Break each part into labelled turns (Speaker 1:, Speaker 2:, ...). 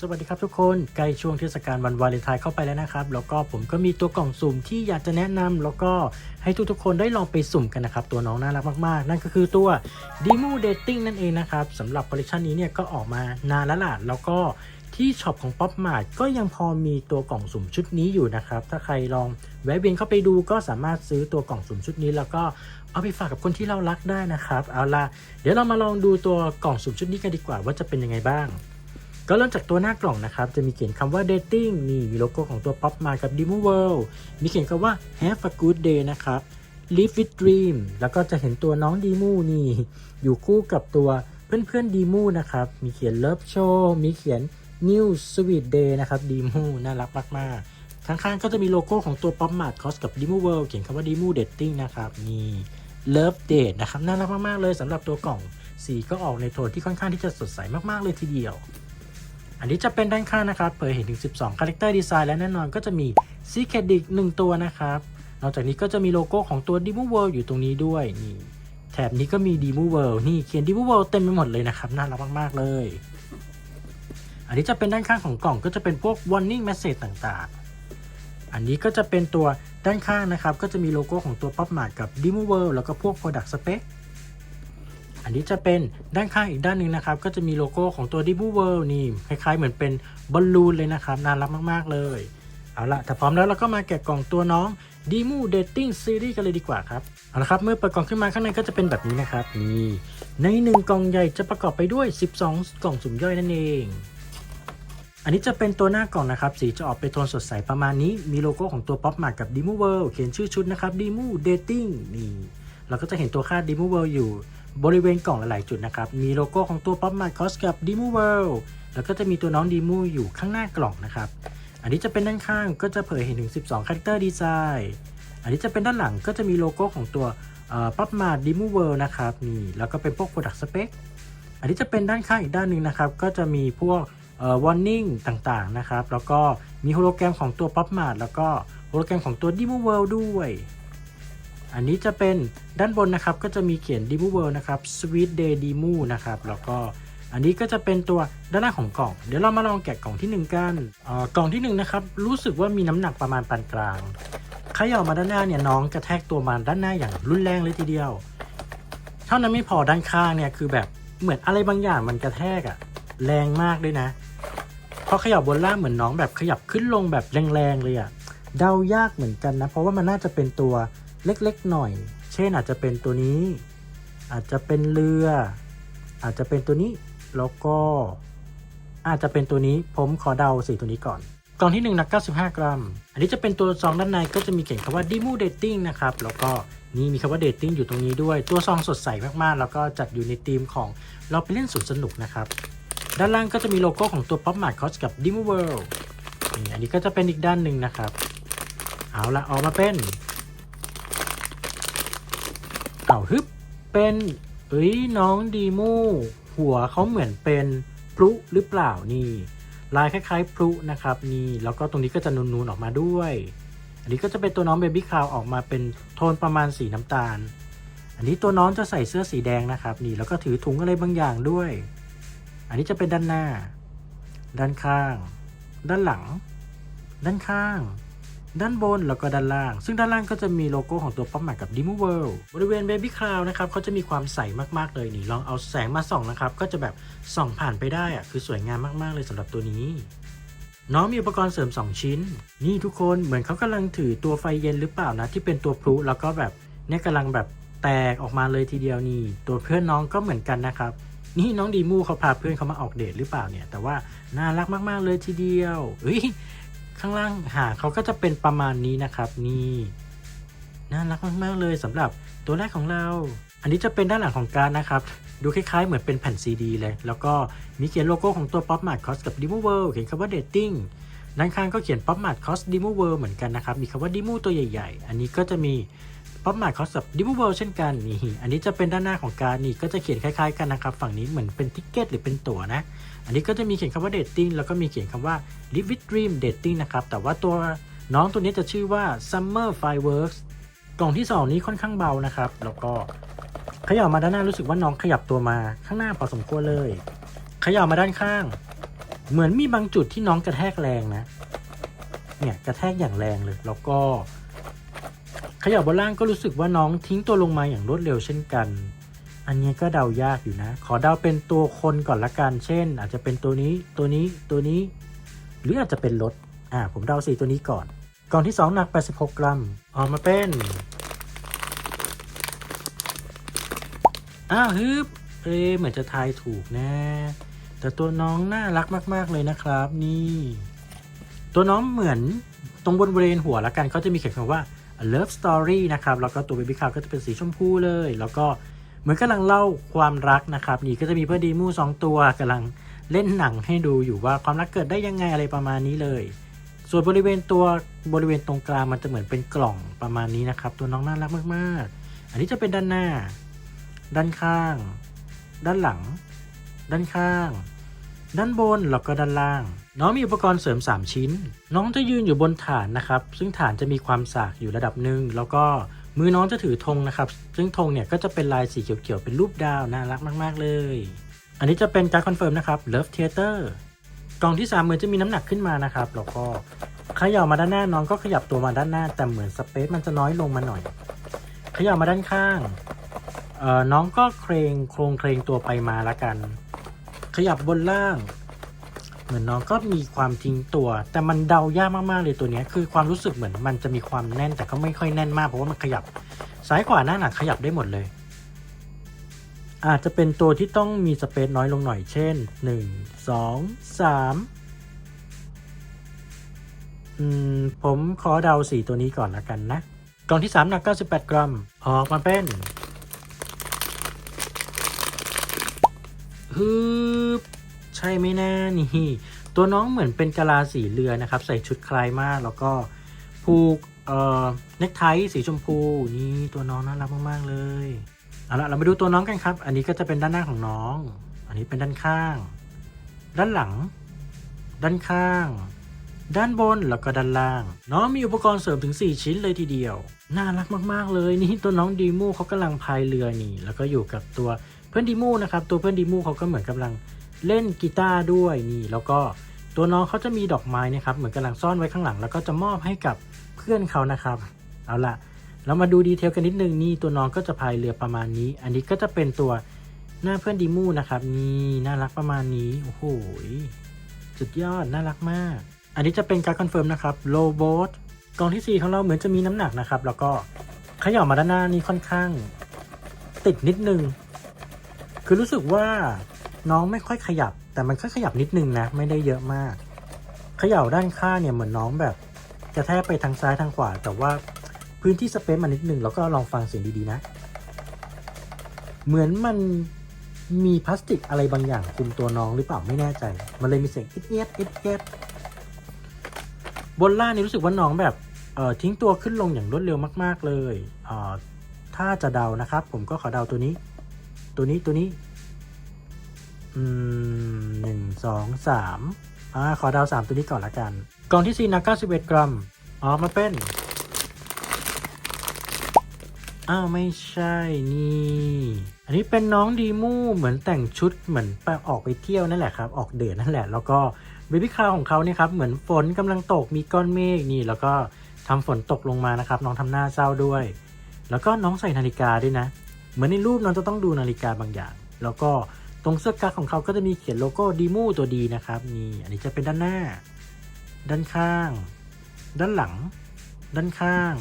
Speaker 1: สวัสดีครับทุกคนใกล้ช่วงเทศกาลวันวาเลนไทน์เข้าไปแล้วนะครับ แล้วก็ผมก็มีตัวกล่องสุ่มที่อยากจะแนะนำแล้วก็ให้ทุกๆคนได้ลองไปสุ่มกันนะครับ ตัวน้องน่ารักมากๆ นั่นก็คือตัว d e m o Dating นั่นเองนะครับสำหรับคอลเลคชันนี้เนี่ยก็ออกมานานแล้วล่ะแล้วก็ที่ช็อปของ Pop Mart ก็ยังพอมีตัวกล่องสุ่มชุดนี้อยู่นะครับ ถ้าใครลองแวะเวียนเข้าไปดูก็สามารถซื้อตัวกล่องสุ่มชุดนี้ แล้วก็เอาไปฝากกับคนที่เรารักได้นะครับ เอาล่ะเดี๋ยวเรามาลองดูตัวกล่องสุ่มชุดนี้กันดีกว่าว่าจะเป็นยังไงบ้าง ก็เริ่มจากตัวหน้ากล่องนะครับ จะมีเขียนคำว่า dating นี่มีโลโก้ของตัว Pop m a กับ Demo World มีเขียนคำว่า have a good day นะครับ live with dream แล้วก็จะเห็นตัวน้องดีมูนี่ อยู่คู่กับตัวเพื่อนๆดีมูนะครับ มีเขียน love show มีเขียน new sweet day นะครับดีมูน่ารักมากๆข้างๆก็จะมีโลโก้ของตัว Pop Mart Cos กับ Demo World เขียนคำว่า Demo Dating นะครับนี่ Love Date นะครับน่ารักมากๆเลยสำหรับตัวกล่องสีก็ออกในโทนที่ค่อนข้างที่จะสดใสมากๆเลยทีเดียว อันนี้จะเป็นด้านข้างนะครับเผยเห็นถึง 12 Character Design และแน่นอนก็จะมี Secret d i c 1ตัวนะครับ นอกจากนี้ก็จะมีโลโก้ของตัว d e m o World อยู่ตรงนี้ด้วยนี่แถบนี้ก็มี d e m o World นี่เขียน d e m o World เต็มไปหมดเลยนะครับ น่ารักมากๆเลย อันนี้จะเป็นด้านข้างของกล่องก็จะเป็นพวก warning message ต่างๆ อันนี้ก็จะเป็นตัวด้านข้างนะครับ ก็จะมีโลโก้ของตัว Pop Mart กับ d e m o World แล้วก็พวก Product Spec อันนี้จะเป็นด้านข้างอีกด้านหนึ่งนะครับ ก็จะมีโลโก้ของตัว d i b u World นี่คล้ายๆ เหมือนเป็นบอลลูนเลยนะครับน่ารักมากๆเลยเอาละถ้าพร้อมแล้วเราก็มาแกะกล่องตัวน้อง d e m o Dating Series กันเลยดีกว่าครับ เอาละครับ เมื่อเปิดกล่องขึ้นมาข้างในก็จะเป็นแบบนี้นะครับ นี่ในหนึ่งกล่องใหญ่จะประกอบไปด้วย 12 กล่องสุ่มย่อยนั่นเอง อันนี้จะเป็นตัวหน้ากล่องนะครับ สีจะออกเป็นโทนสดใสประมาณนี้ มีโลโก้ของตัว Pop Mart กับ d e m o World เขียนชื่อชุดนะครับ d e m o Dating นี่ เราก็จะเห็นตัวค่า d e m o World อยู่ บริเวณกล่องหลายๆจุดนะครับ มีโลโก้ของตัว Pop Mart Cos กับ d e m o World แล้วก็จะมีตัวน้อง d e m o อยู่ข้างหน้ากล่องนะครับ อันนี้จะเป็นด้านข้างก็จะเผยเห็นถึง 12 Character Design อันนี้จะเป็นด้านหลังก็จะมีโลโก้ของตัวเอ่อ Pop Mart d e m o World นะครับนี่แล้วก็เป็นพวก Product Spec อันนี้จะเป็นด้านข้างอีกด้านหนึ่งนะครับ ก็จะมีพวกเอ่อ warning ต่างๆนะครับ แล้วก็มีโฮโลแกรมของตัว Pop Mart แล้วก็โฮโลแกรมของตัว d e m o World ด้วย อันนี้จะเป็นด้านบนนะครับก็จะมีเขียน d e m o World นะครับ Sweet Day d e m o นะครับแล้วก็อันนี้ก็จะเป็นตัวด้านล่างของกล่อง เดี๋ยวเรามาลองแกะกล่องที่ 1 กันอ่อกล่องที่1นะครับรู้สึกว่ามีน้ำหนักประมาณปานกลางขย่ามาด้านหน้าเนี่ยน้องกระแทกตัวมาด้านหน้าอย่างรุนแรงเลยทีเดียว เท่านั้นไม่พอด้านข้างเนี่ยคือแบบเหมือนอะไรบางอย่างมันกระแทกอะแรงมากด้วยนะพอขย่าบนล่างเหมือนน้องแบบขยับขึ้นลงแบบแรงๆเลยอะเดายากเหมือนกันนะ เพราะว่ามันน่าจะเป็นตัว เล็กๆหน่อย เช่นอาจจะเป็นตัวนี้ อาจจะเป็นเรือ อาจจะเป็นตัวนี้ แล้วก็อาจจะเป็นตัวนี้ผมขอเดาสีตัวนี้ก่อน กล่องที่1หนัก 95 กรัม อันนี้จะเป็นตัวซองด้านในก็จะมีเขียนคำว่า d e m o Dating นะครับ แล้วก็นี่มีคำว่า Dating อยู่ตรงนี้ด้วย ตัวซองสดใสมากๆ แล้วก็จัดอยู่ในธีมของเราไปเล่นสวนสนุกนะครับ ด้านล่างก็จะมีโลโก้ของตัว Pop Mart Cos กับ d e m o World นี่อันนี้ก็จะเป็นอีกด้านหนึ่งนะครับ เอาละออกมาเป็น เอาฮึบเป็นเอ้ยน้องดีมู หัวเขาเหมือนเป็นพลุหรือเปล่านี่ลายคล้ายๆพลุนะครับนี่แล้วก็ตรงนี้ก็จะนูนๆออกมาด้วย อันนี้ก็จะเป็นตัวน้องเบบี้คาวออกมาเป็นโทนประมาณสีน้ำตาล อันนี้ตัวน้องจะใส่เสื้อสีแดงนะครับนี่แล้วก็ถือถุงอะไรบางอย่างด้วย อันนี้จะเป็นด้านหน้า ด้านข้าง ด้านหลัง ด้านข้าง ด้านบนแล้วก็ด้านล่าง ซึ่งด้านล่างก็จะมีโลโก้ของตัว Pop Mart กับ d e m o World บริเวณ Baby Cloud นะครับเขาจะมีความใสมากๆเลยนี่ลองเอาแสงมาส่องนะครับก็จะแบบส่องผ่านไปได้อะคือสวยงามมากๆเลยสำหรับตัวนี้น้องมีอุปกรณ์เสริม 2 ชิ้น นี่ทุกคนเหมือนเขากำลังถือตัวไฟเย็นหรือเปล่านะ ที่เป็นตัวพลุแล้วก็แบบเนี่ยกำลังแบบแตกออกมาเลยทีเดียวนี่ ตัวเพื่อนน้องก็เหมือนกันนะครับ นี่น้องดีมูเขาพาเพื่อนเขามาออกเดทหรือเปล่าเนี่ย แต่ว่าน่ารักมากๆเลยทีเดียวเฮ้ย ข้างล่างหางเขาก็จะเป็นประมาณนี้นะครับ นี่น่ารักมากๆเลยสำหรับตัวแรกของเรา อันนี้จะเป็นด้านหลังของการนะครับ ดูคล้ายๆ เหมือนเป็นแผ่นซีดีเลย แล้วก็มีเขียนโลโก้ของตัว Pop Mart Cos กับ Demo World เขียนคำว่า Dating ด้านข้างก็เขียน Pop Mart Cos Demo World เหมือนกันนะครับ มีคำว่า Demo ตัวใหญ่ ๆ อันนี้ก็จะมี Pop Mart Cos กับ Demo World เช่นกันนี่อันนี้จะเป็นด้านหน้าของการนี่ก็จะเขียนคล้ายๆกันนะครับฝั่งนี้เหมือนเป็นทิกเก็ตหรือเป็นตั๋วนะ อันนี้ก็จะมีเขียนคำว่า dating แล้วก็มีเขียนคำว่า live with dream dating นะครับแต่ว่าตัวน้องตัวนี้จะชื่อว่า summer fireworks กล่องที่ 2 นี้ค่อนข้างเบานะครับ แล้วก็ขย่ามาด้านหน้ารู้สึกว่าน้องขยับตัวมาข้างหน้าพอสมควรเลยขย่ามาด้านข้าง เหมือนมีบางจุดที่น้องกระแทกแรงนะ เนี่ยกระแทกอย่างแรงเลย แล้วก็ ขยับบนล่างก็รู้สึกว่าน้องทิ้งตัวลงมาอย่างรวดเร็วเช่นกัน อันนี้ก็เดายากอยู่นะ ขอเดาเป็นตัวคนก่อนละกัน เช่น อาจจะเป็นตัวนี้ ตัวนี้ ตัวนี้ หรืออาจจะเป็นรถ อ่า ผมเดาสี่ตัวนี้ก่อน กล่องที่ 2 หนัก 86 กรัม ออกมาเป็น อ้าวฮึบเอ๊เหมือนจะทายถูกนะ แต่ตัวน้องน่ารักมาก ๆ เลยนะครับ นี่ ตัวน้องเหมือนตรงบนบริเวณหัวละกันเขาจะมีเขียนคำว่า love story นะครับแล้วก็ตัว baby cow ก็จะเป็นสีชมพูเลย แล้วก็เหมือนกำลังเล่าความรักนะครับ นี่ก็จะมีเพื่อนดีมูสองตัวกำลังเล่นหนังให้ดูอยู่ว่าความรักเกิดได้ยังไงอะไรประมาณนี้เลย ส่วนบริเวณตัวบริเวณตรงกลางมันจะเหมือนเป็นกล่องประมาณนี้นะครับ ตัวน้องน่ารักมากๆ อันนี้จะเป็นด้านหน้า ด้านข้าง ด้านหลัง ด้านข้าง ด้านบนแล้วก็ด้านล่าง น้องมีอุปกรณ์เสริม 3 ชิ้น น้องจะยืนอยู่บนฐานนะครับ ซึ่งฐานจะมีความสากอยู่ระดับหนึ่งแล้วก็มือน้องจะถือธงนะครับ ซึ่งธงเนี่ยก็จะเป็นลายสีเขียวๆเป็นรูปดาวน่ารักมาก ๆ เลย อันนี้จะเป็นการคอนเฟิร์มนะครับ Love Theater กล่องที่3เหมือนจะมีน้ำหนักขึ้นมานะครับแล้วก็ขย่ามาด้านหน้าน้องก็ขยับตัวมาด้านหน้า แต่เหมือนสเปซมันจะน้อยลงมาหน่อย ขย่ามาด้านข้างเอ่อน้องก็เครงโครงเครงตัวไปมาละกัน ขยับบนล่าง เหมือนน้องก็มีความทิ้งตัว แต่มันเดายากมากๆเลยตัวนี้คือความรู้สึกเหมือนมันจะมีความแน่นแต่ก็ไม่ค่อยแน่นมากเพราะว่ามันขยับซ้ายขวาหน้าหนักขยับได้หมดเลย อาจจะเป็นตัวที่ต้องมีสเปซน้อยลงหน่อยเช่น 1 2 3อืมผมขอเดาสีตัวนี้ก่อนละกันนะ กล่องที่ 3 หนัก 98 กรัม ออกมาเป็น ฮึบใช่ไหมนะนี่ ตัวน้องเหมือนเป็นกะลาสีเรือนะครับ ใส่ชุดคลายมากแล้วก็ผูกเอ่อเนคไทสีชมพูนี่ตัวน้องน่ารักมากๆเลยเอาละเรามาดูตัวน้องกันครับ อันนี้ก็จะเป็นด้านหน้าของน้อง อันนี้เป็นด้านข้าง ด้านหลัง ด้านข้าง ด้านบนแล้วก็ด้านล่าง น้องมีอุปกรณ์เสริมถึง 4 ชิ้นเลยทีเดียว น่ารักมากๆเลย นี่ตัวน้องดีมูเขากำลังพายเรือนี่ แล้วก็อยู่กับตัว พื่อนดีมูนะครับตัวเพื่อนดีมูเขาก็เหมือนกำลังเล่นกีตาร์ด้วยนี่ แล้วก็ตัวน้องเขาจะมีดอกไม้นะครับเหมือนกำลังซ่อนไว้ข้างหลัง แล้วก็จะมอบให้กับเพื่อนเขานะครับเอาละเรามาดูดีเทลกันนิดนึงนี่ตัวน้องก็จะพายเรือประมาณนี้ อันนี้ก็จะเป็นตัวหน้าเพื่อนดีมูนะครับนี่น่ารักประมาณนี้โอ้โหสุดยอดน่ารักมาก อันนี้จะเป็นการคอนเฟิร์มนะครับโลโบทกล่องที่ 4 ของเราเหมือนจะมีน้ำหนักนะครับ แล้วก็ขย่ามาด้านหน้านี่ค่อนข้าง ติดนิดนึง คือรู้สึกว่าน้องไม่ค่อยขยับ แต่มันค่อยขยับนิดนึงนะ ไม่ได้เยอะมาก เขย่าด้านข้างเนี่ยเหมือนน้องแบบกระแทกไปทางซ้ายทางขวา แต่ว่าพื้นที่สเปซมันนิดนึงแล้วก็ลองฟังเสียงดีๆนะ เหมือนมันมีพลาสติกอะไรบางอย่างคุมตัวน้องหรือเปล่าไม่แน่ใจ มันเลยมีเสียงอิดเอียดอิดเอียดบนล่างนี่รู้สึกว่าน้องแบบเอ่อทิ้งตัวขึ้นลงอย่างรวดเร็วมาก ๆ เลยเอ่อถ้าจะเดานะครับ ผมก็ขอเดาตัวนี้ ตัวนี้ตัวนี้ อืมหนึ่งสองสามอ่าขอดาวสามตัวนี้ก่อนละกัน กล่องที่สี่หนัก91กรัมออกมาเป็น อ้าว ไม่ใช่นี่ อันนี้เป็นน้องดีมูเหมือนแต่งชุดเหมือนไปออกไปเที่ยวนั่นแหละครับ ออกเดทนั่นแหละ แล้วก็เบบี้คาร์ของเขาเนี่ยครับ เหมือนฝนกำลังตกมีก้อนเมฆนี่ แล้วก็ทำฝนตกลงมานะครับ น้องทำหน้าเศร้าด้วย แล้วก็น้องใส่นาฬิกาด้วยนะ เหมือนในรูปน้องจะต้องดูนาฬิกาบางอย่าง แล้วก็ตรงเสื้อกั๊กของเขาก็จะมีเขียนโลโก้ดีมูตัวดีนะครับนี่อันนี้จะเป็นด้านหน้า ด้านข้าง ด้านหลัง ด้านข้าง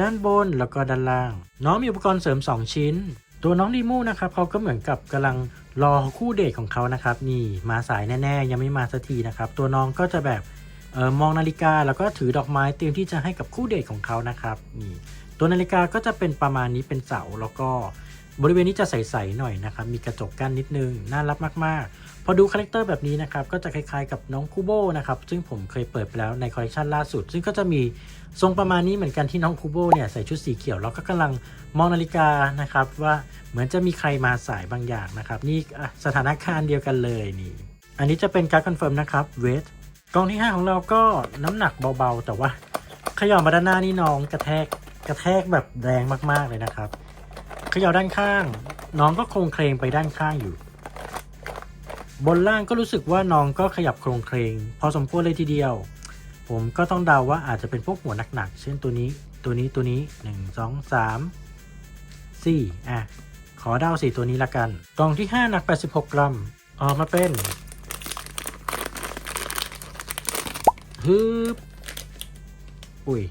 Speaker 1: ด้านบนแล้วก็ด้านล่าง น้องมีอุปกรณ์เสริม 2 ชิ้น ตัวน้องดีมูนะครับเขาก็เหมือนกับกำลังรอคู่เดทของเขานะครับนี่มาสายแน่ๆ ยังไม่มาสักทีนะครับ ตัวน้องก็จะแบบ ออมองนาฬิกาแล้วก็ถือดอกไม้เตรียมที่จะให้กับคู่เดทของเขานะครับนี่ตัวนาฬิกาก็จะเป็นประมาณนี้เป็นเสาแล้วก็บริเวณนี้จะใสๆหน่อยนะครับ มีกระจกกั้นนิดนึง น่ารักมากๆ พอดูคาแรคเตอร์แบบนี้นะครับ ก็จะคล้ายๆกับน้องคูโบนะครับ ซึ่งผมเคยเปิดไปแล้วในคอลเลคชันล่าสุด ซึ่งก็จะมีทรงประมาณนี้เหมือนกันที่น้องคูโบเนี่ยใส่ชุดสีเขียว แล้วก็กำลังมองนาฬิกานะครับ ว่าเหมือนจะมีใครมาสายบางอย่างนะครับ นี่สถานการณ์เดียวกันเลยนี่ อันนี้จะเป็นการคอนเฟิร์มนะครับเวท กล่องที่ 5 ของเราก็น้ำหนักเบาๆ แต่ว่าขย่ามาด้านหน้านี่น้องกระแทกกระแทกแบบแรงมากๆเลยนะครับขย่าด้านข้าง น้องก็โครงเคลงไปด้านข้างอยู่ บนล่างก็รู้สึกว่าน้องก็ขยับโครงเครงพอสมควรเลยทีเดียว ผมก็ต้องเดาว่าอาจจะเป็นพวกหัวหนักๆ เช่นตัวนี้ตัวนี้ตัวนี้ 1 2 3 4 อะ ขอเดาสี่ตัวนี้ละกัน กล่องที่ 5 หนัก 86 กรัม ออกมาเป็น ฮึบอุ้ย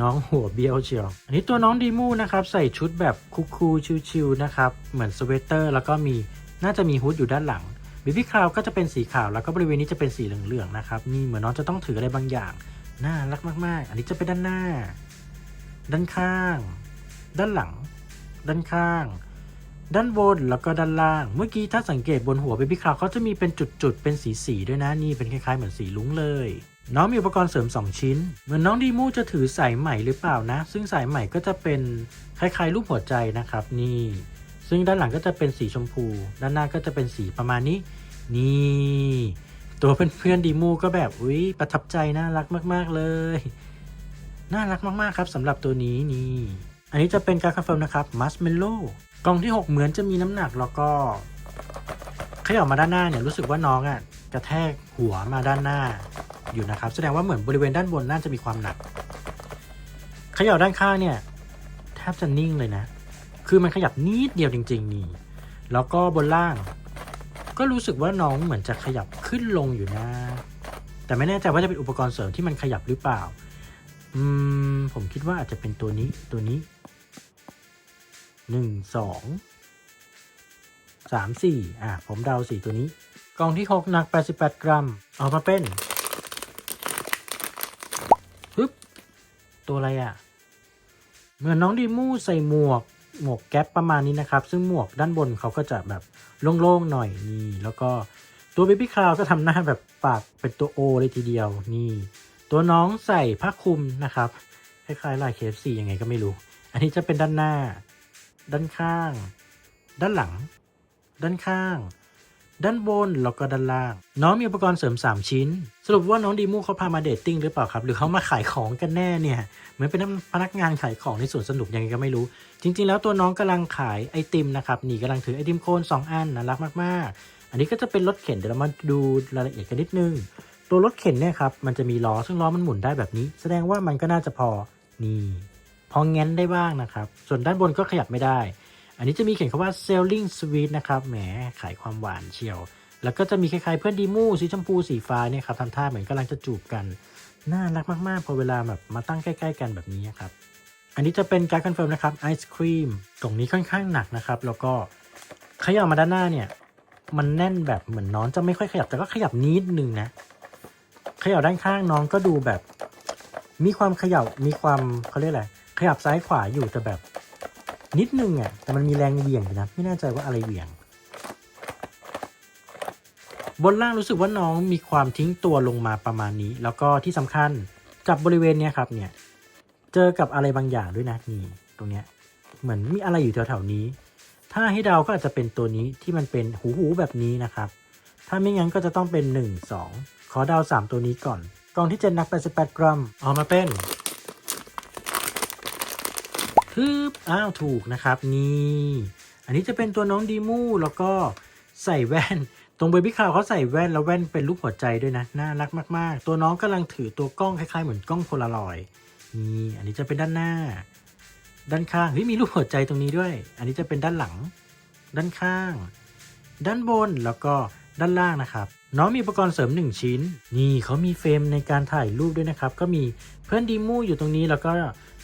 Speaker 1: น้องหัวเบี้ยวเชียว อันนี้ตัวน้องดีมูนะครับใส่ชุดแบบคูลๆชิวๆนะครับ เหมือนสเวตเตอร์ แล้วก็มีน่าจะมีฮูดอยู่ด้านหลังบิบี้คราวก็จะเป็นสีขาวแล้วก็บริเวณนี้จะเป็นสีเหลืองๆนะครับนี่เหมือนน้องจะต้องถืออะไรบางอย่าง น่ารักมากๆ อันนี้จะเป็นด้านหน้า ด้านข้าง ด้านหลัง ด้านข้าง ด้านบนแล้วก็ด้านล่าง เมื่อกี้ถ้าสังเกตบนหัวเบบี้คราวเขาจะมีเป็นจุดๆเป็นสีๆด้วยนะนี่เป็นคล้ายๆเหมือนสีลุ้งเลย น้องมีอุปกรณ์เสริม 2 ชิ้น เหมือนน้องดีมูจะถือสายใหม่หรือเปล่านะ ซึ่งสายใหม่ก็จะเป็นคล้ายๆรูปหัวใจนะครับนี่ ซึ่งด้านหลังก็จะเป็นสีชมพู ด้านหน้าก็จะเป็นสีประมาณนี้ นี่ ตัวเพื่อนๆดีมูก็แบบอุ้ยประทับใจน่ารักมากๆเลย น่ารักมากๆครับสำหรับตัวนี้นี่ อันนี้จะเป็นการคอนเฟิร์มนะครับมัสเมลโล่กล่องที่ 6 เหมือนจะมีน้ำหนักแล้วก็ขยับมาด้านหน้าเนี่ยรู้สึกว่าน้องอะกระแทกหัวมาด้านหน้า อยู่นะครับ แสดงว่าเหมือนบริเวณด้านบนน่าจะมีความหนักขยับด้านข้างเนี่ยแทบจะนิ่งเลยนะ คือมันขยับนิดเดียวจริง ๆ นี่ แล้วก็บนล่าง ก็รู้สึกว่าน้องเหมือนจะขยับขึ้นลงอยู่นะ แต่ไม่แน่ใจว่าจะเป็นอุปกรณ์เสริมที่มันขยับหรือเปล่า อืม ผมคิดว่าอาจจะเป็นตัวนี้ตัวนี้หนึ่งสองสามสี่อะ ผมเดาสี่ตัวนี้ กล่องที่หกหนักแปดสิบแปดกรัม เอามาเป็นปึ๊บ ตัวอะไรอะเหมือนน้องดีมูใส่หมวก หมวกแก๊ปประมาณนี้นะครับ ซึ่งหมวกด้านบนเขาก็จะแบบโล่งๆหน่อยนี่แล้วก็ตัวเบบี้คราวก็ทำหน้าแบบปากเป็นตัวโอเลยทีเดียวนี่ ตัวน้องใส่ผ้าคลุมนะครับคล้ายๆลาย KFC ยังไงก็ไม่รู้ อันนี้จะเป็นด้านหน้า ด้านข้าง ด้านหลัง ด้านข้าง ด้านบนแล้วก็ด้านล่าง น้องมีอุปกรณ์เสริม 3 ชิ้น สรุปว่าน้องดีมูเขาพามาเดทติ้งหรือเปล่าครับ หรือเขามาขายของกันแน่เนี่ยเหมือนเป็นพนักงานขายของในสวนสนุกยังไงก็ไม่รู้ จริง ๆ แล้วตัวน้องกำลังขายไอติมนะครับนี่กำลังถือไอติมโคน 2 อันน่ารักมากๆ อันนี้ก็จะเป็นรถเข็นเดี๋ยวเรามาดูรายละเอียดกันนิดนึง ตัวรถเข็นเนี่ยครับมันจะมีล้อซึ่งล้อมันหมุนได้แบบนี้ แสดงว่ามันก็น่าจะพอนี่พอแง้นได้บ้างนะครับส่วนด้านบนก็ขยับไม่ได้ อันนี้จะมีเขียนคำว่า selling sweet นะครับ แหม ขายความหวานเชียว แล้วก็จะมีคล้ายๆเพื่อนดีมูสีชมพูสีฟ้าเนี่ยครับทำท่าเหมือนกำลังจะจูบกัน น่ารักมากๆ พอเวลาแบบมาตั้งใกล้ ๆ กันแบบนี้ครับ อันนี้จะเป็นการคอนเฟิร์มนะครับไอศครีมกล่องนี้ค่อนข้างหนักนะครับ แล้วก็ขยับมาด้านหน้าเนี่ย มันแน่นแบบเหมือนน้องจะไม่ค่อยขยับ แต่ก็ขยับนิดนึงนะ ขยับด้านข้างน้องก็ดูแบบ มีความขยับมีความเขาเรียกอะไรขยับซ้ายขวาอยู่แต่แบบ นิดนึงอะแต่มันมีแรงเหวี่ยงนะไม่แน่ใจว่าอะไรเหวี่ยง บนล่างรู้สึกว่าน้องมีความทิ้งตัวลงมาประมาณนี้ แล้วก็ที่สำคัญจับบริเวณเนี้ยครับเนี่ยเจอกับอะไรบางอย่างด้วยนะนี่ตรงเนี้ยเหมือนมีอะไรอยู่แถวๆนี้ ถ้าให้เดาก็อาจจะเป็นตัวนี้ที่มันเป็นหูหูแบบนี้นะครับ ถ้าไม่งั้นก็จะต้องเป็น 1 2 ขอเดา 3 ตัวนี้ก่อนกล่องที่7นัก88กรัมออกมาเป็น ฮึบอ้าวถูกนะครับนี่อันนี้จะเป็นตัวน้องดีมูแล้วก็ใส่แว่น ตรงเบบี้คาวเขาใส่แว่นแล้วแว่นเป็นรูปหัวใจด้วยนะน่ารักมาก ๆ ตัวน้องกำลังถือตัวกล้องคล้ายๆเหมือนกล้องโพลารอยนี่อันนี้จะเป็นด้านหน้า ด้านข้างเฮ้ยมีรูปหัวใจตรงนี้ด้วย อันนี้จะเป็นด้านหลัง ด้านข้าง ด้านบนแล้วก็ด้านล่างนะครับ น้องมีอุปกรณ์เสริม 1 ชิ้น นี่เขามีเฟรมในการถ่ายรูปด้วยนะครับ ก็มีเพื่อนดีมูอยู่ตรงนี้แล้วก็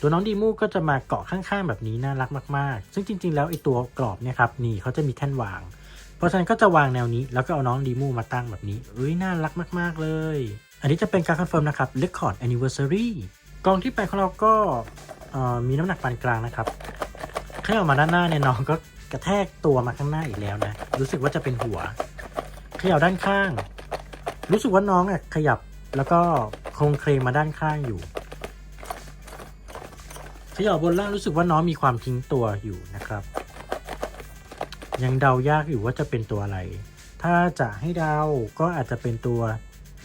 Speaker 1: ตัวน้องดีมูก็จะมาเกาะข้างๆ แบบนี้น่ารักมากๆ ซึ่งจริง ๆ แล้วไอ้ตัวกรอบเนี่ยครับนี่เขาจะมีแท่นวาง เพราะฉะนั้นก็จะวางแนวนี้ แล้วก็เอาน้องดีมูมาตั้งแบบนี้เอ้ยน่ารักมากๆเลย อันนี้จะเป็นการคอนเฟิร์มนะครับ Record Anniversary กล่องที่แปของเราก็มีน้ำหนักปานกลางนะครับขยับมาด้านหน้าเนี่ยน้องก็กระแทกตัวมาข้างหน้าอีกแล้วนะรู้สึกว่าจะเป็นหัว ขยับด้านข้าง รู้สึกว่าน้องอะขยับแล้วก็โครงเคลงมาด้านข้างอยู่ขยับบนล่างรู้สึกว่าน้องมีความทิ้งตัวอยู่นะครับ ยังเดายากอยู่ว่าจะเป็นตัวอะไร ถ้าจะให้เดาก็อาจจะเป็นตัว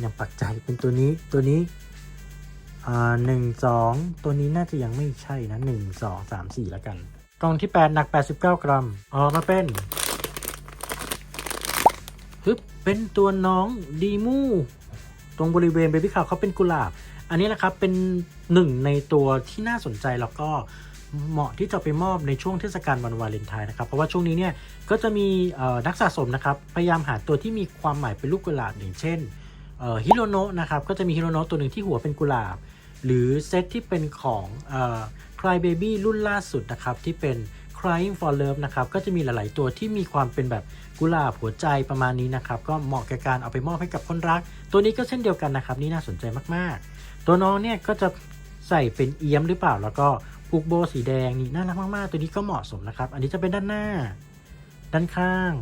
Speaker 1: ยังปักใจเป็นตัวนี้ตัวนี้อ่าหนึ่งสองตัวนี้น่าจะยังไม่ใช่นะหนึ่งสองสามสี่แล้วกัน กล่องที่แปดหนักแปดสิบเก้ากรัมออกมาเป็น ปึ๊บเป็นตัวน้องดีมูตรงบริเวณเบบี้คาวเขาเป็นกุหลาบ อันนี้นะครับเป็นหนึ่งในตัวที่น่าสนใจแล้วก็เหมาะที่จะไปมอบในช่วงเทศกาลวันวาเลนไทน์นะครับ เพราะว่าช่วงนี้เนี่ยก็จะมีนักสะสมนะครับพยายามหาตัวที่มีความหมายเป็นลูกกุหลาบอย่างเช่นฮิโรโนะนะครับก็จะมีฮิโรโนะตัวหนึ่งที่หัวเป็นกุหลาบ หรือเซตที่เป็นของเอ่อ Cry Baby รุ่นล่าสุดนะครับที่เป็น Crying for Love นะครับก็จะมีหลาย ๆ ตัวที่มีความเป็นแบบ กุหลาบหัวใจประมาณนี้นะครับ ก็เหมาะแก่การเอาไปมอบให้กับคนรัก ตัวนี้ก็เช่นเดียวกันนะครับ นี่น่าสนใจมากๆ ตัวน้องเนี่ยก็จะใส่เป็นเอี้ยมหรือเปล่า แล้วก็ผูกโบสีแดงนี่น่ารักมากๆ ตัวนี้ก็เหมาะสมนะครับ อันนี้จะเป็นด้านหน้า ด้านข้าง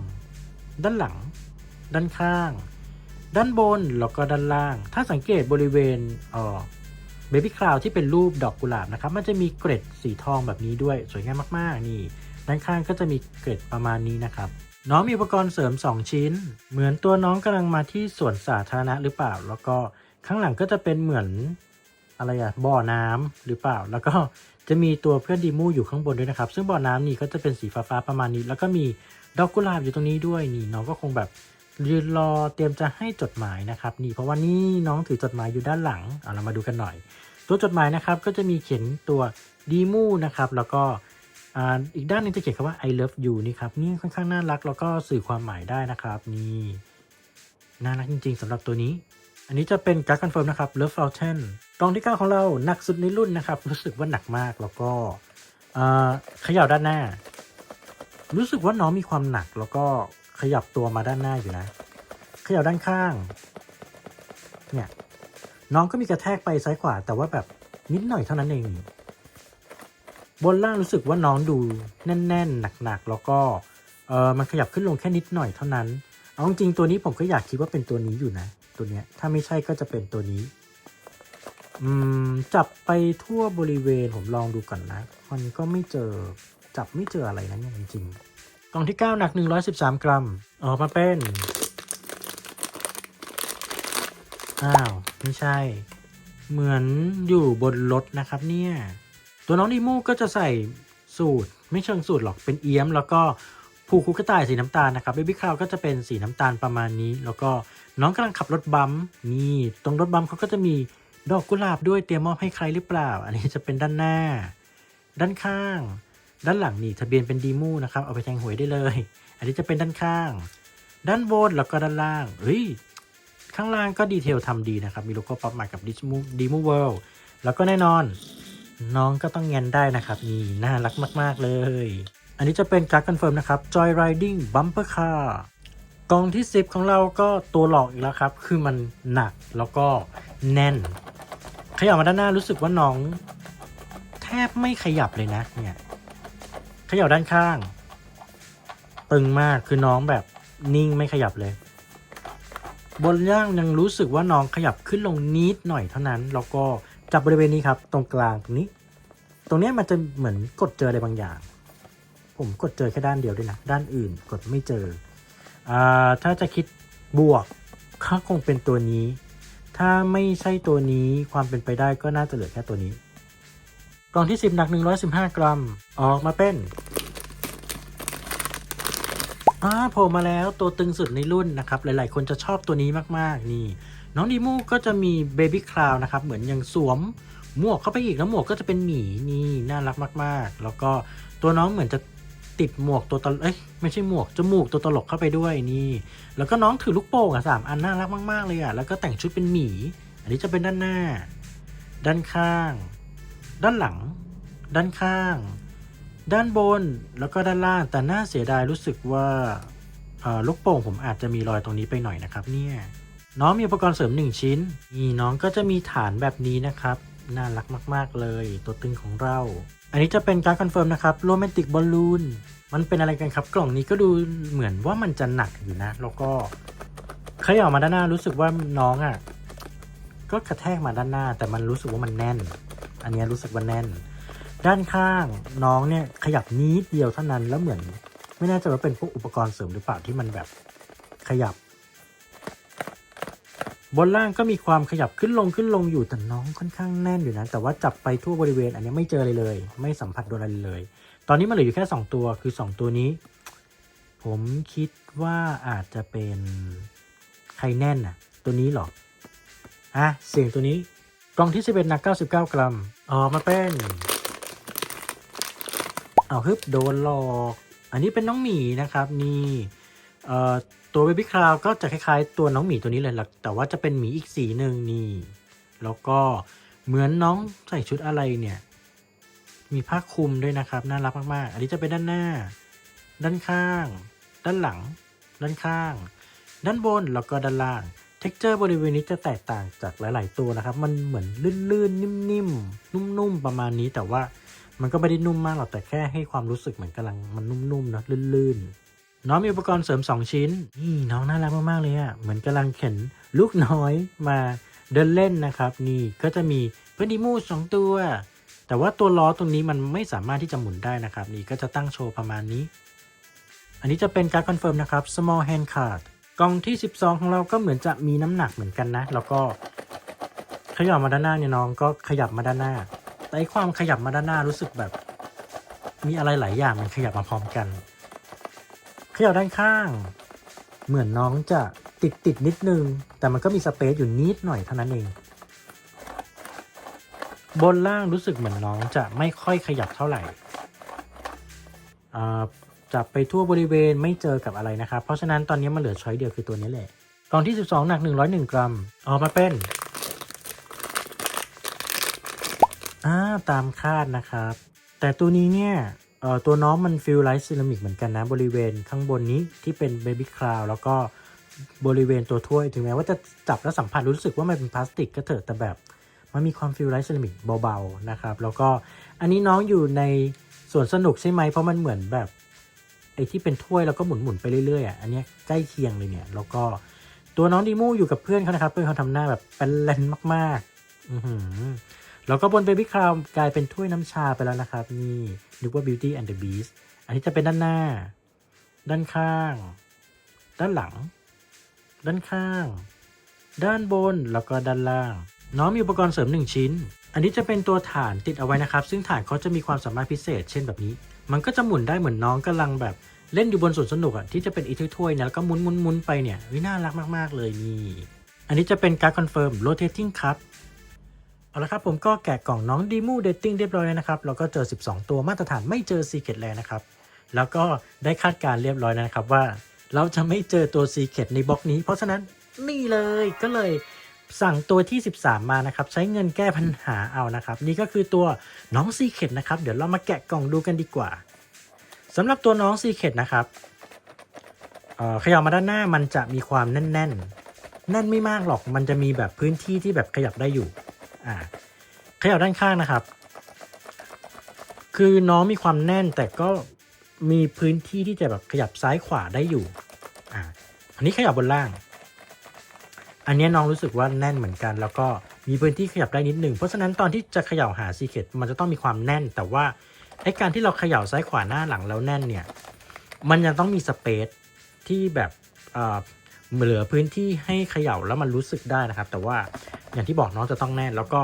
Speaker 1: ด้านหลัง ด้านข้าง ด้านบนแล้วก็ด้านล่าง ถ้าสังเกตบริเวณเอ่อเบบี้คลาวที่เป็นรูปดอกกุหลาบนะครับ มันจะมีเกร็ดสีทองแบบนี้ด้วยสวยงามมากๆนี่ด้านข้างก็จะมีเกร็ดประมาณนี้นะครับ น้องมีอุปกรณ์เสริม 2 ชิ้น เหมือนตัวน้องกำลังมาที่สวนสาธารณะหรือเปล่า แล้วก็ข้างหลังก็จะเป็นเหมือนอะไรอะบ่อน้ำหรือเปล่า แล้วก็จะมีตัวเพื่อนดีมูอยู่ข้างบนด้วยนะครับ ซึ่งบ่อน้ำนี่ก็จะเป็นสีฟ้าๆประมาณนี้ แล้วก็มีดอกกุหลาบอยู่ตรงนี้ด้วยนี่น้องก็คงแบบยืนรอเตรียมจะให้จดหมายนะครับนี่เพราะว่านี่น้องถือจดหมายอยู่ด้านหลังเอาเรามาดูกันหน่อย ตัวจดหมายนะครับก็จะมีเขียนตัวดีมูนะครับแล้วก็ อีกด้านหนึงจะเขียนคำว่า I love you นี่ครับนี่ค่อนข้างน่ารักแล้วก็สื่อความหมายได้นะครับนี่น่ารักจริง ๆสำหรับตัวนี้ อันนี้จะเป็นการ์ดคอนเฟิร์มนะครับ Love Fountain กล่องที่ 9 ของเราหนักสุดในรุ่นนะครับ รู้สึกว่าหนักมากแล้วก็ขย่าด้านหน้า รู้สึกว่าน้องมีความหนักแล้วก็ขยับตัวมาด้านหน้าอยู่นะ ขย่าด้านข้าง เนี่ยน้องก็มีกระแทกไปซ้ายขวาแต่ว่าแบบนิดหน่อยเท่านั้นเอง บนล่างรู้สึกว่าน้องดูแน่น ๆ หนักๆ แล้วก็เออมันขยับขึ้นลงแค่นิดหน่อยเท่านั้น เอาจริงตัวนี้ผมก็อยากคิดว่าเป็นตัวนี้อยู่นะ ตัวเนี้ยถ้าไม่ใช่ก็จะเป็นตัวนี้ อืม จับไปทั่วบริเวณผมลองดูก่อนนะ มันก็ไม่เจอจับไม่เจออะไรนะเนี่ยจริงกล่องที่ 9 หนัก 113 กรัมออกมาเป็น อ้าว ไม่ใช่ เหมือนอยู่บนรถนะครับเนี่ย ตัวน้องดีมูก็จะใส่สูตรไม่เชิงสูตรหรอกเป็นเอี้ยม แล้วก็ผูกคุกกระต่ายสีน้ำตาลนะครับเบบี้คาวก็จะเป็นสีน้ำตาลประมาณนี้ แล้วก็น้องกำลังขับรถบัมป์นี่ตรงรถบัมป์เขาก็จะมีดอกกุหลาบด้วยเตรียมมอบให้ใครหรือเปล่า อันนี้จะเป็นด้านหน้า ด้านข้าง ด้านหลังนี่ทะเบียนเป็นดีมูนะครับเอาไปแทงหวยได้เลย อันนี้จะเป็นด้านข้าง ด้านบนแล้วก็ด้านล่างเฮ้ยข้างล่างก็ดีเทลทำดีนะครับมีโลโก้ป๊อปมากับดิมูดีมูเวิลด์แล้วก็แน่นอน น้องก็ต้องแงนได้นะครับ นี่น่ารักมาก ๆ เลย อันนี้จะเป็นการ์ดคอนเฟิร์มนะครับ Joy Riding Bumper Car กล่องที่ 10 ของเราก็ตัวหลอกอีกแล้วครับ คือมันหนักแล้วก็แน่น ขยับมาด้านหน้ารู้สึกว่าน้อง แทบไม่ขยับเลยนะเนี่ยขยับด้านข้าง ตึงมากคือน้องแบบนิ่งไม่ขยับเลย บนย่างยังรู้สึกว่าน้องขยับขึ้นลงนิดหน่อยเท่านั้น แล้วก็ จับบริเวณนี้ครับ ตรงกลางตรงนี้ ตรงนี้มันจะเหมือนกดเจออะไรบางอย่าง ผมกดเจอแค่ด้านเดียวด้วยนะ ด้านอื่นกดไม่เจออ่าถ้าจะคิดบวกก็คงเป็นตัวนี้ ถ้าไม่ใช่ตัวนี้ความเป็นไปได้ก็น่าจะเหลือแค่ตัวนี้ กล่องที่ 10 หนัก 115 กรัม ออกมาเป็นอ่าโผล่มาแล้วตัวตึงสุดในรุ่นนะครับ หลาย ๆ คนจะชอบตัวนี้มาก ๆ นี่ น้องดีมูก็จะมีเบบี้คลาวนะครับ เหมือนยังสวมหมวกเข้าไปอีกแล้วหมวกก็จะเป็นหมีนี่น่ารักมาก ๆ แล้วก็ตัวน้องเหมือนจะติดหมวกตัวตลกเอ้ยไม่ใช่หมวกจมูกตัวตลกเข้าไปด้วยนี่ แล้วก็น้องถือลูกโป่งอะสามอันน่ารักมากๆเลยอะแล้วก็แต่งชุดเป็นหมี อันนี้จะเป็นด้านหน้า ด้านข้าง ด้านหลัง ด้านข้าง ด้านบนแล้วก็ด้านล่างแต่น่าเสียดายรู้สึกว่าลูกโป่งผมอาจจะมีรอยตรงนี้ไปหน่อยนะครับเนี่ย น้องมีอุปกรณ์เสริม 1 ชิ้น นี่น้องก็จะมีฐานแบบนี้นะครับ น่ารักมาก ๆ เลย ตัวตึงของเรา อันนี้จะเป็นการคอนเฟิร์มนะครับโรแมนติกบอลลูน มันเป็นอะไรกันครับ กล่องนี้ก็ดูเหมือนว่ามันจะหนักอยู่นะ แล้วก็เขย่ามาด้านหน้ารู้สึกว่าน้องอะ่ะ ก็กระแทกมาด้านหน้า แต่มันรู้สึกว่ามันแน่น อันนี้รู้สึกว่าแน่น ด้านข้างน้องเนี่ยขยับนิดเดียวเท่านั้นแล้วเหมือน ไม่แน่ใจว่าเป็นพวกอุปกรณ์เสริมหรือเปล่าที่มันแบบขยับ บนล่างก็มีความขยับขึ้นลงขึ้นลงอยู่แต่น้องค่อนข้างแน่นอยู่นะแต่ว่าจับไปทั่วบริเวณอันนี้ไม่เจออะไรเลย ไม่สัมผัสโดนอะไรเลย ตอนนี้มันเหลืออยู่แค่ 2 ตัวคือ 2 ตัวนี้ ผมคิดว่าอาจจะเป็นใครแน่นอะ ตัวนี้หรออะเสียงตัวนี้กล่องที่11หนัก 99 กรัมออกมาเป็นเอาฮึบโดนหลอก อันนี้เป็นน้องหมีนะครับนี่เอ่อ ตัวเบบี้คราวก็จะคล้ายๆ ตัวน้องหมีตัวนี้เลยล่ะแต่ว่าจะเป็นหมีอีกสีหนึ่งนี่ แล้วก็เหมือนน้องใส่ชุดอะไรเนี่ย มีผ้าคลุมด้วยนะครับ น่ารักมากๆ อันนี้จะเป็นด้านหน้า ด้านข้าง ด้านหลัง ด้านข้าง ด้านบนแล้วก็ด้านล่าง เท็กเจอร์บริเวณนี้จะแตกต่างจากหลาย ๆ ตัวนะครับ มันเหมือนลื่นๆ นิ่มๆ นุ่มๆ ประมาณนี้แต่ว่ามันก็ไม่ได้นุ่มมากหรอกแต่แค่ให้ความรู้สึกเหมือนกำลังมันนุ่มๆนะลื่นๆ น้องมีอุปกรณ์เสริม 2 ชิ้นนี่น้องน่ารักมาก ๆ เลยอะเหมือนกำลังเข็นลูกน้อยมาเดินเล่นนะครับ นี่ก็จะมีเพื่อนดีมูสองตัว แต่ว่าตัวล้อตรงนี้มันไม่สามารถที่จะหมุนได้นะครับ นี่ก็จะตั้งโชว์ประมาณนี้ อันนี้จะเป็นการคอนเฟิร์มนะครับ small hand card กล่องที่ 12 ของเราก็เหมือนจะมีน้ำหนักเหมือนกันนะ แล้วก็ขยับมาด้านหน้าเนี่ยน้องก็ขยับมาด้านหน้า แต่ความขยับมาด้านหน้ารู้สึกแบบ มีอะไรหลายอย่างมันขยับมาพร้อมกัน ขยับด้านข้าง เหมือนน้องจะติดติดๆนิดนึง แต่มันก็มีสเปซอยู่นิดหน่อยเท่านั้นเอง บนล่างรู้สึกเหมือนน้องจะไม่ค่อยขยับเท่าไหร่จับไปทั่วบริเวณไม่เจอกับอะไรนะครับ เพราะฉะนั้นตอนนี้มันเหลือช้อยเดียวคือตัวนี้แหละกล่องที่ 12 หนัก 101 กรัม ออกมาเป็นอ่าตามคาดนะครับ แต่ตัวนี้เนี่ย เอ่อตัวน้องมันฟิลไลท์ซิรามิกเหมือนกันนะ บริเวณข้างบนนี้ที่เป็นเบบี้คลาวแล้วก็บริเวณตัวถ้วย ถึงแม้ว่าจะจับแล้วสัมผัสรู้สึกว่ามันเป็นพลาสติกก็เถอะแต่แบบมันมีความฟิลไลท์เซรามิกเบาๆนะครับ แล้วก็อันนี้น้องอยู่ในสวนสนุกใช่ไหมเพราะมันเหมือนแบบไอ้ที่เป็นถ้วยแล้วก็หมุนๆไปเรื่อยๆอะอันนี้ใกล้เคียงเลยเนี่ย แล้วก็ตัวน้องดีมูอยู่กับเพื่อนเขานะครับ เพื่อนเขาทำหน้าแบบเป็นแลนมากๆ อือหือ แล้วก็บนเบบี้คราวกลายเป็นถ้วยน้ำชาไปแล้วนะครับ นี่นึกว่า Beauty and the Beast อันนี้จะเป็นด้านหน้า ด้านข้าง ด้านหลัง ด้านข้าง ด้านบนแล้วก็ด้านล่าง น้องมีอุปกรณ์เสริม 1 ชิ้น อันนี้จะเป็นตัวฐานติดเอาไว้นะครับ ซึ่งฐานเขาจะมีความสามารถพิเศษ เช่นแบบนี้ มันก็จะหมุนได้เหมือนน้องกำลังแบบเล่นอยู่บนสวนสนุกอะที่จะเป็นอีถ้วยๆนี่ยแล้วก็หมุนหมุนหมุนไปเนี่ยวิน่ารักมากๆเลยนี่ อันนี้จะเป็นการคอนเฟิร์ม rotating cup เอาละครับผมก็แกะกล่องน้องดีมูเดตติ้งเรียบร้อยแล้วนะครับแล้วก็เจอ 12 ตัวมาตรฐานไม่เจอซีเ e ตแลนะครับ แล้วก็ได้คาดการณ์เรียบร้อยแล้วนะครับว่า เราจะไม่เจอตัวซีเ e ตในบล็อกนี้ เพราะฉะนั้นนี่เลยก็เลยสั่งตัวที่ 13 มานะครับ ใช้เงินแก้ปัญหาเอานะครับ นี่ก็คือตัวน้องซีเ e ตนะครับ เดี๋ยวเรามาแกะกล่องดูกันดีกว่าสำหรับตัวน้องซีเ e ตนะครับเออขยับมาด้านหน้ามันจะมีความแน่น ๆ แน่นไม่มากหรอกมันจะมีแบบพื้นที่ที่แบบขยับได้อยู่ อ่าขยับด้านข้างนะครับ คือน้องมีความแน่นแต่ก็มีพื้นที่ที่จะแบบขยับซ้ายขวาได้อยู่อ่าอันนี้ขยับบนล่าง อันนี้น้องรู้สึกว่าแน่นเหมือนกัน แล้วก็มีพื้นที่ขยับได้นิดหนึ่งเพราะฉะนั้นตอนที่จะเขย่าหาซีเคตมันจะต้องมีความแน่น แต่ว่าไอ้การที่เราเขย่าซ้ายขวาหน้าหลังแล้วแน่นเนี่ย มันยังต้องมีสเปซที่แบบ เหลือพื้นที่ให้เขย่าแล้วมันรู้สึกได้นะครับ แต่ว่าอย่างที่บอกน้องจะต้องแน่นแล้วก็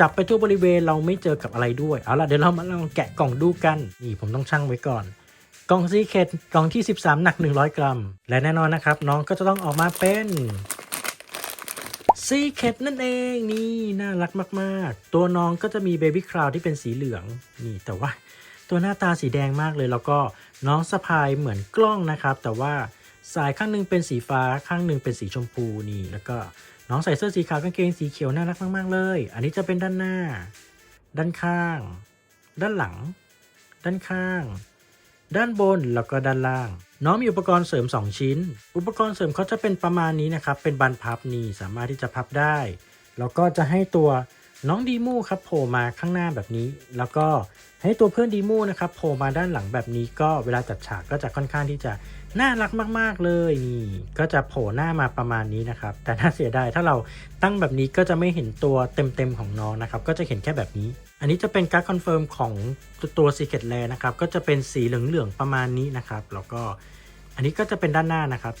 Speaker 1: จับไปทั่วบริเวณเราไม่เจอกับอะไรด้วย เอาล่ะเดี๋ยวเรามาลองแกะกล่องดูกัน นี่ผมต้องชั่งไว้ก่อน กล่องซีเคทกล่องที่ 13 หนัก 100 กรัม และแน่นอนนะครับ น้องก็จะต้องออกมาเป็นซีเคทนั่นเองนี่น่ารักมากๆ ตัวน้องก็จะมีเบบี้คราวที่เป็นสีเหลืองนี่แต่ว่าตัวหน้าตาสีแดงมากเลย แล้วก็น้องสะพายเหมือนกล้องนะครับ แต่ว่า สายข้างหนึงเป็นสีฟ้าข้างหนึ่งเป็นสีชมพูนี่แล้วก็น้องใส่เสื้อสีขาวกางเกงสีเขียวน่ารักมาก ๆ เลย อันนี้จะเป็นด้านหน้า ด้านข้าง ด้านหลัง ด้านข้าง ด้านบนแล้วก็ด้านล่าง น้องมีอุปกรณ์เสริม 2 ชิ้น อุปกรณ์เสริมเขาจะเป็นประมาณนี้นะครับ เป็นบานพับนี่สามารถที่จะพับได้ แล้วก็จะให้ตัว น้องดีมูครับโผล่มาข้างหน้าแบบนี้ แล้วก็ให้ตัวเพื่อนดีมูนะครับโผล่มาด้านหลังแบบนี้ก็เวลาจัดฉากก็จะค่อนข้างที่จะน่ารักมาก ๆ เลยนี่ก็จะโผล่หน้ามาประมาณนี้นะครับ แต่น่าเสียดายถ้าเราตั้งแบบนี้ก็จะไม่เห็นตัวเต็ม ๆ ของน้องนะครับ ก็จะเห็นแค่แบบนี้ อันนี้จะเป็นการคอนเฟิร์มของตัว Secret l a นะครับ ก็จะเป็นสีเหลือง ๆ ประมาณนี้นะครับ แล้วก็อันนี้ก็จะเป็นด้านหน้านะครับ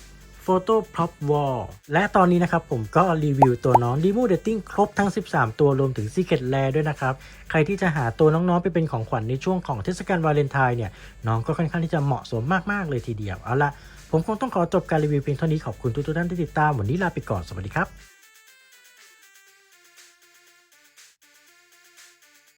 Speaker 1: Photo Prop Wall และตอนนี้นะครับผมก็รีวิวตัวน้อง d e m o Dating ครบทั้ง 13 ตัวรวมถึง Secret l a i r ด้วยนะครับ ใครที่จะหาตัวน้องๆ ไปเป็นของขวัญในช่วงของเทศกาลวาเลนไทน์เนี่ย น้องก็ค่อนข้างที่จะเหมาะสมมากๆเลยทีเดียว เอาละผมคงต้องขอจบการรีวิวเพียงเท่านี้ขอบคุณทุกๆท่านที่ติดตามวันนี้ลาไปก่อนสวัสดีครับ